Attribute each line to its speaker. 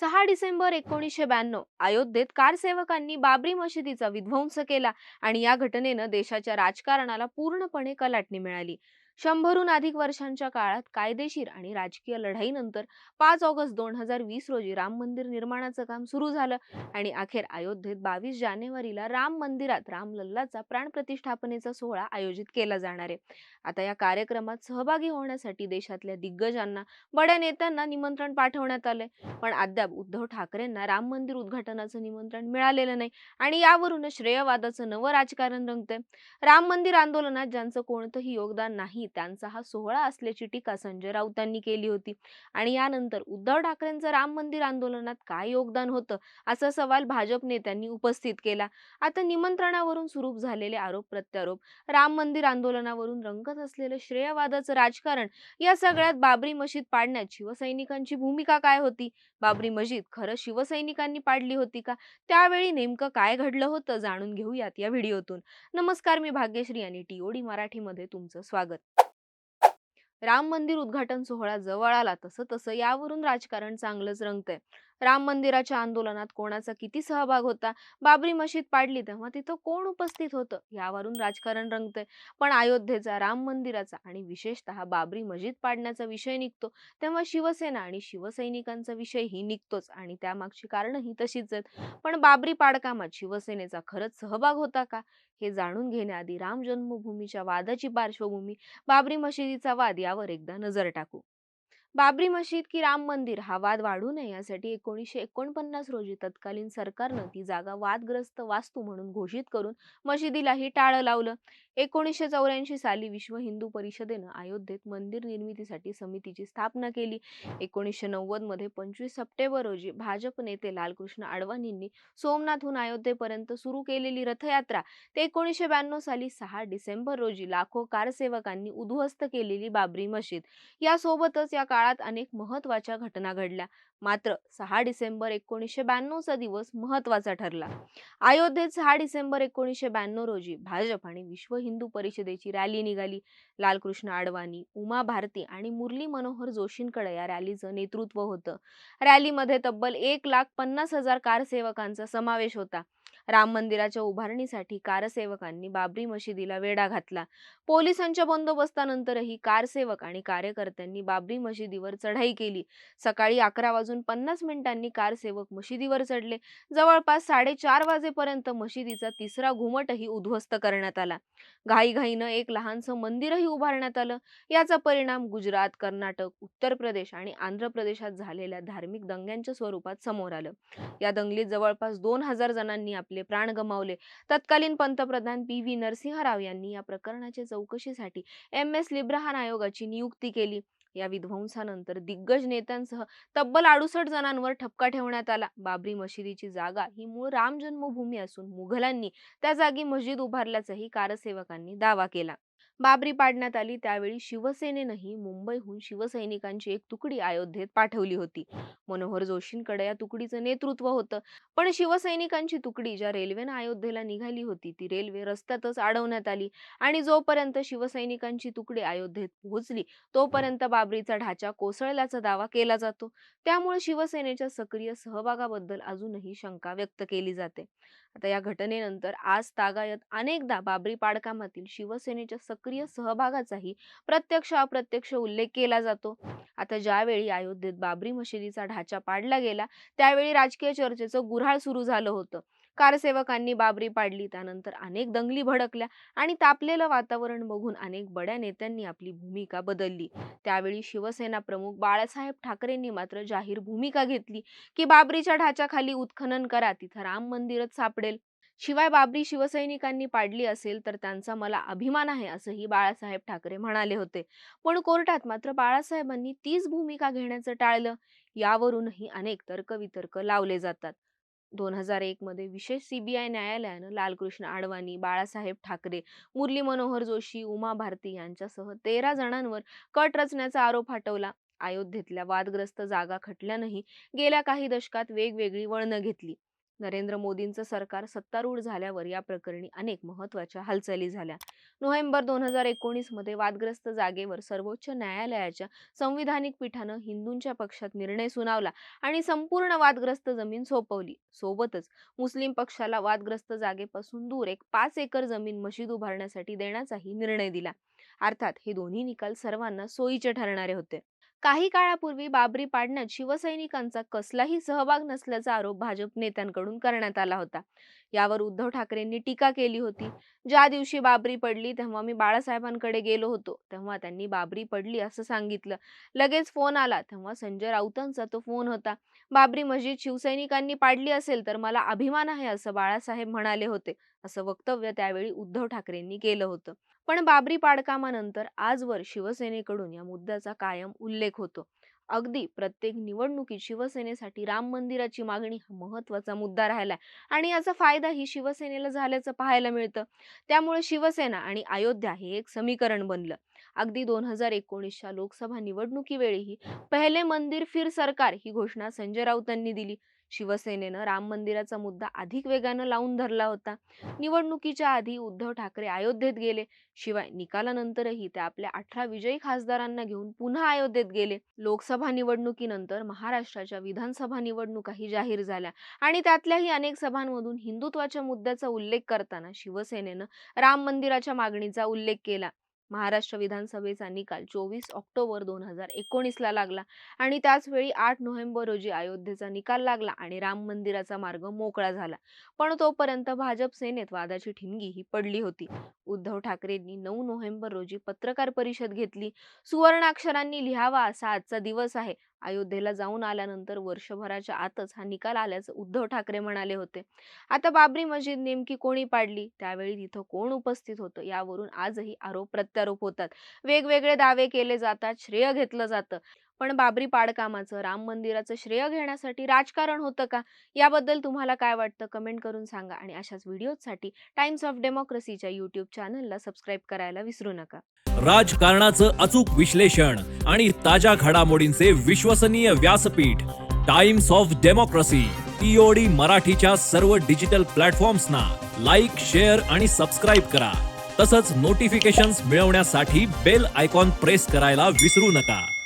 Speaker 1: सहा डिसेंबर एकोणीसशे ब्याण्णव अयोध्येत कारसेवकांनी बाबरी मशिदीचा विध्वंस केला आणि या घटनेनं देशाच्या राजकारणाला पूर्णपणे कलाटणी मिळाली. शंभरून अधिक वर्षांच्या काळात कायदेशीर आणि राजकीय लढाईनंतर पाच ऑगस्ट दोन हजार वीस रोजी राम मंदिर निर्माणाचं काम सुरू झालं आणि अखेर अयोध्येत बावीस जानेवारीला राम मंदिरात रामलल्लाचा प्राणप्रतिष्ठापनेचा सोहळा आयोजित केला जाणार आहे. आता या कार्यक्रमात सहभागी होण्यासाठी देशातल्या दिग्गजांना बड्या नेत्यांना निमंत्रण पाठवण्यात आलंय. पण अद्याप उद्धव ठाकरेंना राम मंदिर उद्घाटनाचं निमंत्रण मिळालेलं नाही आणि यावरून श्रेयवादाचं नवं राजकारण रंगतंय. राम मंदिर आंदोलनात ज्यांचं कोणतंही योगदान नाही त्यांचा हा सोहळा असल्याची टीका संजय राऊतांनी केली होती. आणि यानंतर उद्धव ठाकरेंचं राम मंदिर आंदोलनात काय योगदान होतं असा सवाल भाजप नेत्यांनी उपस्थित केला. आता निमंत्रणावरून सुरू झालेले आरोप प्रत्यारोप राम मंदिर आंदोलनावरून रंगत असलेलं श्रेयवादाचं राजकारण या सगळ्यात बाबरी मशीद पाडण्यात शिवसैनिकांची भूमिका काय होती? बाबरी मशीद खरं शिवसैनिकांनी पाडली होती का? त्यावेळी नेमकं काय घडलं होतं जाणून घेऊयात या व्हिडिओतून. नमस्कार मी भाग्यश्री आणि टीओडी मराठीमध्ये तुमचं स्वागत. राम मंदिर उद्घाटन सोहळा जवळ आला तसं तसं यावरून राजकारण चांगलंच रंगतंय. राम मंदिराच्या आंदोलनात कोणाचा किती सहभाग होता बाबरी मशीद पाडली तेव्हा तिथं कोण उपस्थित होतं यावरून राजकारण रंगतंय. पण अयोध्येचा राम मंदिराचा आणि विशेषतः बाबरी मशीद पाडण्याचा विषय निघतो तेव्हा शिवसेना आणि शिवसैनिकांचा विषयही निघतोच आणि त्यामागची कारणंही तशीच आहेत. पण बाबरी पाडकामात शिवसेनेचा खरंच सहभाग होता का? हे जाणून घेण्याआधी राम जन्मभूमीच्या वादाची पार्श्वभूमी बाबरी मशिदीचा वाद यावर एकदा नजर टाकू. बाबरी मशीद की राम मंदिर हा वाद वाढू नये यासाठी एकोणीसशे एकोणपन्नास रोजी तत्कालीन सरकारनं ती जागा वादग्रस्त वास्तू म्हणून घोषित करून मशिदीलाही टाळं लावलं. एकोणीसशे चौऱ्याऐंशी साली विश्व हिंदू परिषदेनं अयोध्येत मंदिर निर्मितीसाठी समितीची स्थापना केली. एकोणीसशे नव्वदमध्ये पंचवीस सप्टेंबर रोजी भाजप नेते लालकृष्ण अडवाणींनी सोमनाथहून अयोध्येपर्यंत सुरू केलेली रथयात्रा ते एकोणीसशे ब्याण्णव साली सहा डिसेंबर रोजी लाखो कारसेवकांनी उद्ध्वस्त केलेली बाबरी मशीद. यासोबतच या काळात अनेक महत्त्वाच्या घटना घडल्या. मात्र सहा डिसेंबर एकोणीसशे ब्याण्णवचा दिवस महत्त्वाचा ठरला. अयोध्येत सहा डिसेंबर एकोणीसशे ब्याण्णव रोजी भाजप आणि विश्व हिंदू परिषदेची रॅली निघाली. लालकृष्ण आडवाणी उमा भारती आणि मुरली मनोहर जोशींकडे या रॅलीचं नेतृत्व होतं. रॅलीमध्ये तब्बल एक लाख पन्नास हजार कारसेवकांचा समावेश होता. राम मंदिराच्या उभारणीसाठी कारसेवकांनी बाबरी मशिदीला वेढा घातला. पोलिसांच्या बंदोबस्तानंतरही कारसेवक आणि कार्यकर्त्यांनी बाबरी मशिदीवर चढाई केली. सकाळी अकरा वाजून पन्नास मिनिटांनी कारसेवक मशिदीवर चढले. जवळपास साडेचार वाजेपर्यंत मशिदीचा तिसरा घुमटही उद्ध्वस्त करण्यात आला. घाईघाईनं एक लहानसं मंदिरही उभारण्यात आलं. याचा परिणाम गुजरात कर्नाटक उत्तर प्रदेश आणि आंध्र प्रदेशात झालेल्या धार्मिक दंग्यांच्या स्वरूपात समोर आलं. या दंगलीत जवळपास दोन हजार जणांनी आपले प्राण गमावले. तत्कालीन पंतप्रधान पी. व्ही. नरसिंहराव यांनी या प्रकरणाच्या चौकशीसाठी एम. एस. लिब्रहान आयोगाची नियुक्ती केली. या विध्वंसानंतर दिग्गज नेत्यांसह तब्बल अडुसठ जणांवर ठपका ठेवण्यात आला. बाबरी मशिदीची जागा ही मूळ राम जन्मभूमी असून मुघलांनी त्या जागी मस्जिद उभारल्याचाही कारसेवकांनी दावा केला. बाबरी पाडण्यात आली. त्यावेळी शिवसेनेनंही मुंबईहून शिवसैनिकांची एक तुकडी अयोध्येत पाठवली होती. मनोहर जोशींकडे या तुकडीचं नेतृत्व होतं. पण शिवसैनिकांची तुकडी ज्या रेल्वेनं अयोध्येला निघाली होती ती रेल्वे रस्त्यातच अडवण्यात आली. आणि जोपर्यंत शिवसैनिकांची तुकडी अयोध्येत पोहोचली तोपर्यंत बाबरीचा ढाचा कोसळल्याचा दावा केला जातो. त्यामुळे शिवसेनेच्या सक्रिय सहभागाबद्दल अजूनही शंका व्यक्त केली जाते. आता या घटनेनंतर आज तागायत अनेकदा बाबरी पाडकामातील शिवसेनेच्या सक्रिय सहभागाचाही प्रत्यक्ष अप्रत्यक्ष उल्लेख केला जातो. आता ज्यावेळी अयोध्येत बाबरी मशिदीचा ढाचा पाडला गेला त्यावेळी राजकीय चर्चेचं गुऱ्हाळ सुरू झालं होतं. कारसेवकांनी बाबरी पाडली. त्यानंतर अनेक दंगली भडकल्या आणि तापलेलं वातावरण बघून अनेक बड्या नेत्यांनी आपली भूमिका बदलली. त्यावेळी शिवसेना प्रमुख बाळासाहेब ठाकरेंनी मात्र जाहीर भूमिका घेतली की बाबरीच्या ढाच्याखाली उत्खनन करा तिथं राम मंदिरच सापडेल. शिवाय बाबरी शिवसैनिकांनी पाडली असेल तर त्यांचा मला अभिमान आहे असंही बाळासाहेब ठाकरे म्हणाले होते. पण कोर्टात मात्र बाळासाहेबांनी तीच भूमिका घेण्याचं टाळलं. यावरूनही अनेक तर्कवितर्क लावले जातात. दोन हजार एक मध्ये विशेष सीबीआय न्यायालयानं लालकृष्ण आडवाणी बाळासाहेब ठाकरे मुरली मनोहर जोशी उमा भारती यांच्यासह तेरा जणांवर कट रचण्याचा आरोप हटवला. अयोध्येतल्या वादग्रस्त जागा खटल्यानंही गेल्या काही दशकात वेगवेगळी वळणं घेतली. नरेंद्र मोदींचं सरकार सत्तारूढ झाल्यावर या प्रकरणी अनेक महत्त्वाच्या हालचाली झाल्या. नोव्हेंबर दोन हजार एकोणीसमध्ये वादग्रस्त जागेवर सर्वोच्च न्यायालयाच्या संविधानिक पीठानं हिंदूंच्या पक्षात निर्णय सुनावला आणि संपूर्ण वादग्रस्त जमीन सोपवली. सोबतच मुस्लिम पक्षाला वादग्रस्त जागेपासून दूर एक पाच एकर जमीन मशीद उभारण्यासाठी देण्याचाही निर्णय दिला. अर्थात हे दोन्ही निकाल सर्वांना सोयीचे ठरणारे होते. काही काळापूर्वी बाबरी पाडण्यात शिवसैनिकांचा कसलाही सहभाग नसल्याचा आरोप भाजप नेत्यांकडून करण्यात आला होता. यावर उद्धव ठाकरेंनी टीका केली होती. ज्या दिवशी बाबरी पडली तेव्हा मी बाळासाहेबांकडे गेलो होतो. तेव्हा त्यांनी बाबरी पडली असं सांगितलं. लगेच फोन आला. तेव्हा संजय राऊतांचा तो फोन होता. बाबरी मस्जिद शिवसैनिकांनी पाडली असेल तर मला अभिमान आहे असं बाळासाहेब म्हणाले होते. असं वक्तव्य त्यावेळी उद्धव ठाकरेंनी केलं होतं. पण बाबरी पाडकामानंतर आजवर शिवसेनेकडून या मुद्द्याचा कायम उल्लेख होतो. अगदी प्रत्येक निवडणुकीत शिवसेनेसाठी राम मंदिराची मागणी हा महत्त्वाचा मुद्दा राहिलाय आणि याचा फायदाही शिवसेनेला झाल्याचं पाहायला मिळतं. त्यामुळे शिवसेना आणि अयोध्या हे एक समीकरण बनलं. अगदी दोन हजार एकोणीसच्या लोकसभा निवडणुकीवेळीही पहिले मंदिर फिर सरकार ही घोषणा संजय राऊतांनी दिली. शिवसेनेनं राम मंदिराचा मुद्दा अधिक वेगानं लावून धरला होता. निवडणुकीच्या आधी उद्धव ठाकरे अयोध्येत गेले. शिवाय निकालानंतरही ते आपल्या अठरा विजयी खासदारांना घेऊन पुन्हा अयोध्येत गेले. लोकसभा निवडणुकीनंतर महाराष्ट्राच्या विधानसभा निवडणुकाही जाहीर झाल्या. आणि त्यातल्याही अनेक सभांमधून हिंदुत्वाच्या मुद्द्याचा उल्लेख करताना शिवसेनेनं राम मंदिराच्या मागणीचा उल्लेख केला. महाराष्ट्र विधानसभेचा निकाल चोवीस ऑक्टोबर दोन हजार एकोणीसला लागला आणि त्याच वेळी आठ नोव्हेंबर रोजी अयोध्येचा निकाल लागला आणि राम मंदिराचा मार्ग मोकळा झाला. पण तोपर्यंत भाजप सेनेत वादाची ठिणगी ही पडली होती. उद्धव ठाकरेंनी नऊ नोव्हेंबर रोजी पत्रकार परिषद घेतली. सुवर्णाक्षरांनी लिहावा असा आजचा दिवस आहे. अयोध्येला जाऊन आल्यानंतर वर्षभराच्या आतच हा निकाल आल्याचं उद्धव ठाकरे म्हणाले होते. आता बाबरी मस्जिद नेमकी कोणी पाडली? त्यावेळी तिथं कोण उपस्थित होतं? यावरून आजही आरोप प्रत्यारोप होतात. वेगवेगळे दावे केले जातात श्रेय घेतलं जातं. पण बाबरी पाडकामाचं राम मंदिराचं श्रेय घेण्यासाठी राजकारण होतं का? याबद्दल तुम्हाला काय वाटतं? कमेंट करून सांगा आणि अशाच व्हिडिओसाठी टाइम्स ऑफ डेमोक्रेसीच्या युट्यूब चॅनलला सबस्क्राईब करायला विसरू नका.
Speaker 2: राजकारणाचं अचूक विश्लेषण आणि ताज्या घडामोडींचे विश्वसनीय व्यासपीठ टाइम्स ऑफ डेमोक्रेसी टीओडी मराठीच्या सर्व डिजिटल प्लॅटफॉर्म्सना लाईक शेअर आणि सबस्क्राईब करा. तसंच नोटिफिकेशन्स मिळवण्यासाठी बेल आयकॉन प्रेस करायला विसरू नका.